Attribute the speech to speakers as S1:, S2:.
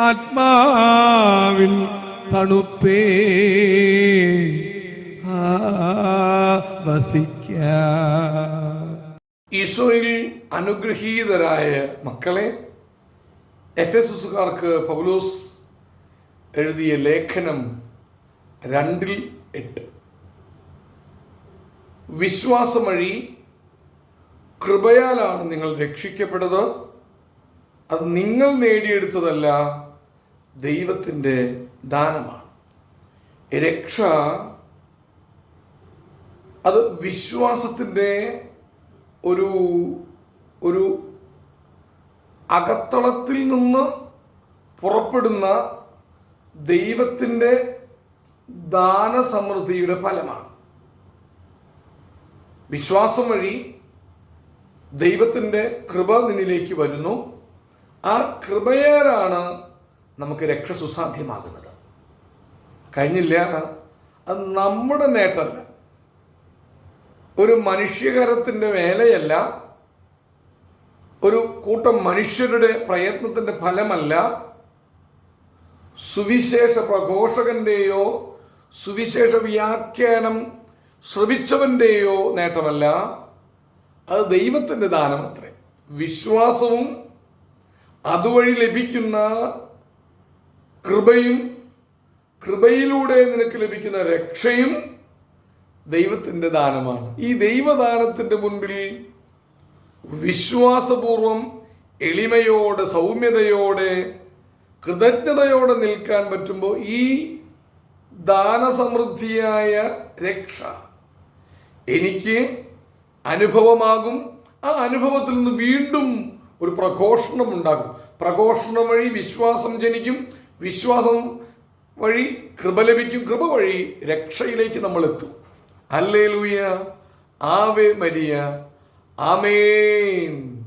S1: ആത്മാവിൻ തണുപ്പേ. വസിക്ക.
S2: ഈശോയിൽ അനുഗ്രഹീതരായ മക്കളെ എഫ് എസ് എസുകാർക്ക് പൗലോസ് എഴുതിയ ലേഖനം രണ്ടിൽ എട്ട്. വിശ്വാസം വഴി കൃപയാലാണ് നിങ്ങൾ രക്ഷിക്കപ്പെട്ടത്. അത് നിങ്ങൾ നേടിയെടുത്തതല്ല ദൈവത്തിന്റെ ദാനമാണ്. രക്ഷ അത് വിശ്വാസത്തിന്റെ ഒരു ഒരു അകത്തളത്തിൽ നിന്ന് പുറപ്പെടുന്ന ദൈവത്തിന്റെ ദാനസമൃദ്ധിയുടെ ഫലമാണ്. വിശ്വാസം വഴി ദൈവത്തിന്റെ കൃപ നിന്നിലേക്ക് വരുന്നു. ആ കൃപയാലാണ് നമുക്ക് രക്ഷ സുസാധ്യമാകുന്നത്. കഴിഞ്ഞില്ല. അത് നമ്മുടെ നേട്ടമല്ല ഒരു മനുഷ്യകരത്തിന്റെ വേലയല്ല. ഒരു കൂട്ടം മനുഷ്യരുടെ പ്രയത്നത്തിന്റെ ഫലമല്ല. സുവിശേഷ പ്രഘോഷകന്റെയോ സുവിശേഷ വ്യാഖ്യാനം ശ്രവിച്ചവന്റെയോ നേട്ടമല്ല. അത് ദൈവത്തിന്റെ ദാനമത്രേ. വിശ്വാസവും അതുവഴി ലഭിക്കുന്ന കൃപയും കൃപയിലൂടെ നിനക്ക് ലഭിക്കുന്ന രക്ഷയും ദൈവത്തിന്റെ ദാനമാണ്. ഈ ദൈവദാനത്തിന്റെ മുൻപിൽ വിശ്വാസപൂർവം എളിമയോടെ സൗമ്യതയോടെ കൃതജ്ഞതയോടെ നിൽക്കാൻ പറ്റുമ്പോൾ ഈ ദാനസമൃദ്ധിയായ രക്ഷ എനിക്ക് അനുഭവമാകും. ആ അനുഭവത്തിൽ നിന്ന് വീണ്ടും ഒരു പ്രഘോഷണം ഉണ്ടാകും. പ്രഘോഷണം വഴി വിശ്വാസം ജനിക്കും. വിശ്വാസം വഴി കൃപ ലഭിക്കും കൃപ വഴി രക്ഷയിലേക്ക് നമ്മൾ എത്തും അല്ലേ ലൂയ ആവേ മരിയ. ആമേൻ.